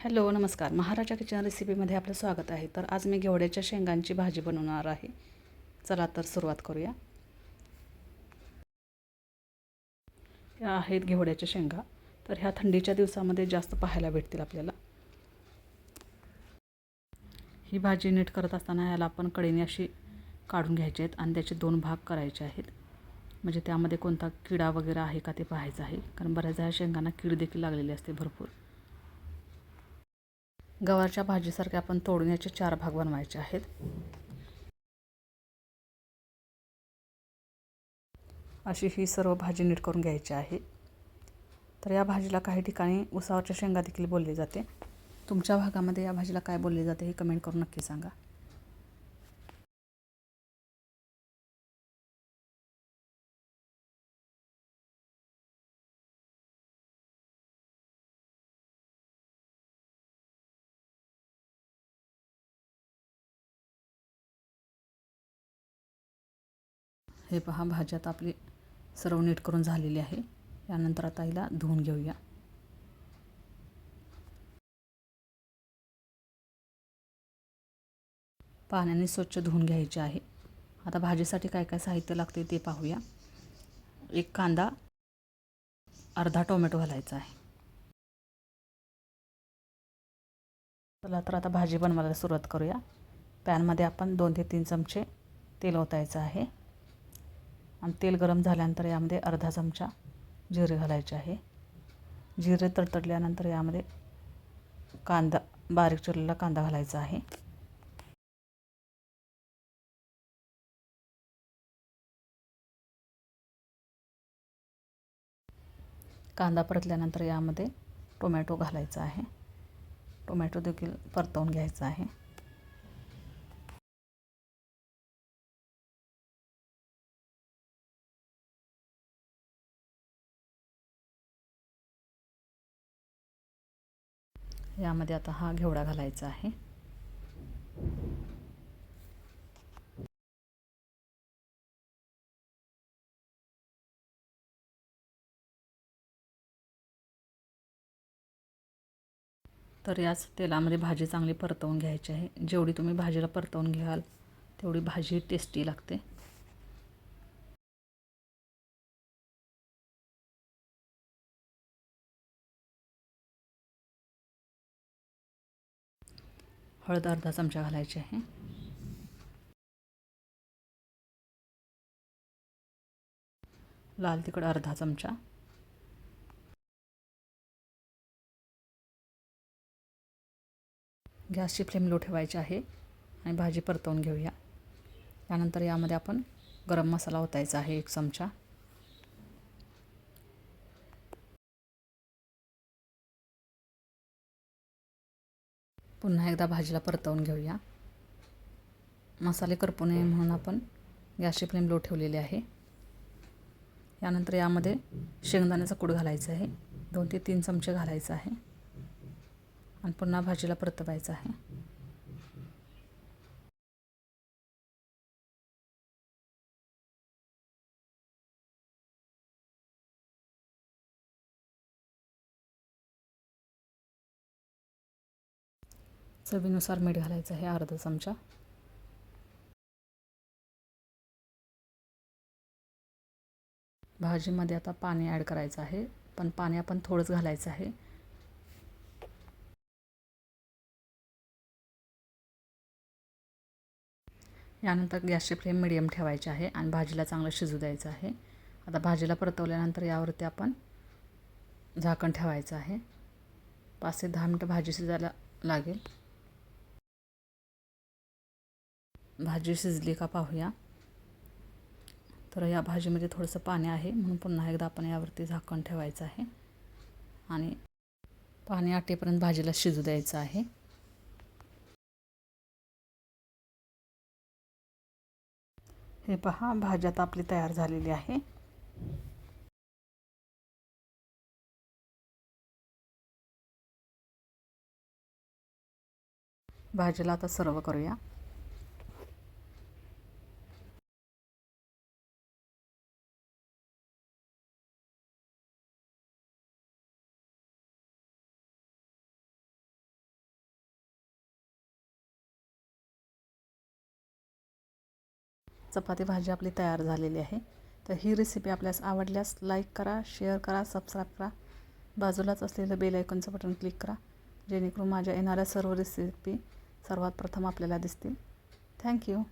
Hello नमस्कार. महाराजा kitchen रेसिपीमध्ये आपलं स्वागत आहे. तर आज मी घेवड्याच्या शेंगांची भाजी बनवणार आहे. चला तर सुरुवात करूया. ह्या आहेत घेवड्याच्या शेंगा. तर ह्या थंडीच्या दिवसामध्ये जास्त पाहायला भेटतील आपल्याला. ही भाजी नीट करत असताना याला आपण कडेने अशी काढून घ्यायचे आहेत आणि त्याचे दोन भाग करायचे आहेत. म्हणजे त्यामध्ये कोणता किडा वगैरे आहे का ते पाहायचं आहे. कारण बऱ्याचदा ह्या शेंगांना कीड देखील लागलेली असते भरपूर. गवारच्या भाजीसारखे आपण तोडून याचे चार भाग बनवायचे आहेत. अशी ही सर्व भाजी नीट करून घ्यायची आहे. तर या भाजीला काही ठिकाणी उसावरच्या शेंगा देखील बोलली जाते. तुमच्या भागामध्ये या भाजीला काय बोलले जाते हे कमेंट करून नक्की सांगा. हे पहा भाजी आता आपली सर्व नीट करून झालेली आहे. यानंतर आता हिला धुवून घेऊया. पाण्याने स्वच्छ धुवून घ्यायचे आहे. आता भाजीसाठी काय काय साहित्य लागते ते पाहूया. एक कांदा अर्धा टोमॅटो घालायचा आहे. चला तर आता भाजी बनवायला सुरुवात करूया. पॅनमध्ये आपण दोन ते तीन चमचे तेल ओतायचं आहे. आणि तेल गरम झाल्यानंतर यामध्ये अर्धा चमचा जिरे घालायचे आहे. जिरे तडतडल्यानंतर यामध्ये कांदा बारीक चिरलेला कांदा घालायचा आहे. कांदा परतल्यानंतर यामध्ये टोमॅटो घालायचा आहे. टोमॅटो देखील परतवून घ्यायचा आहे. यामध्ये आता हा घेवडा घालायचा आहे. तर याच तेलामध्ये भाजी चांगली परतवून घ्यायची आहे. जेवढी तुम्ही भाजीला परतवून घ्याल तेवढी भाजी टेस्टी लागते. हळद अर्धा चमचा घालायची आहे. लाल तिखट अर्धा चमचा. गॅसची फ्लेम लो ठेवायची आहे आणि भाजी परतवून घेऊया. त्यानंतर यामध्ये आपण गरम मसाला ओतायचा आहे एक चमचा. पुन्हा एकदा भाजीला परतवून घेऊया. मसाले करपू नये म्हणून आपण गॅसची फ्लेम लो ठेवलेली आहे. यानंतर यामध्ये शेंगदाण्याचा कूड घालायचा आहे. दोन ते तीन चमचे घालायचं आहे. आणि पुन्हा भाजीला परतवायचं आहे. चवीनुसार मीठ घालायचं आहे अर्धा चमचा. भाजीमध्ये आता पाणी ॲड करायचं आहे पण पाणी आपण थोडंच घालायचं आहे. यानंतर गॅसची फ्लेम मिडियम ठेवायची आहे आणि भाजीला चांगलं शिजू द्यायचं आहे. आता भाजीला परतवल्यानंतर यावरती आपण झाकण ठेवायचं आहे. पाच ते दहा मिनटं भाजी शिजायला लागेल. भाजी शिजली का पाहूया. तर या भाजीमध्ये थोडंसं पाणी आहे म्हणून पुन्हा एकदा आपण यावरती झाकण ठेवायचं आहे. आणि पाणी आटेपर्यंत भाजीला शिजू द्यायचं आहे. हे पहा भाजी आता आपली तयार झालेली आहे. भाजीला आता सर्व करूया. चपाती भाजी आपली तयार झालेली आहे. तर ही रेसिपी आपल्यास आवडल्यास लाईक करा शेअर करा सबस्क्राईब करा. बाजूलाच असलेलं बेल आयकॉनचं बटन क्लिक करा. जेणेकरून माझ्या येणाऱ्या सर्व रेसिपी सर्वात प्रथम आपल्याला दिसतील. थँक्यू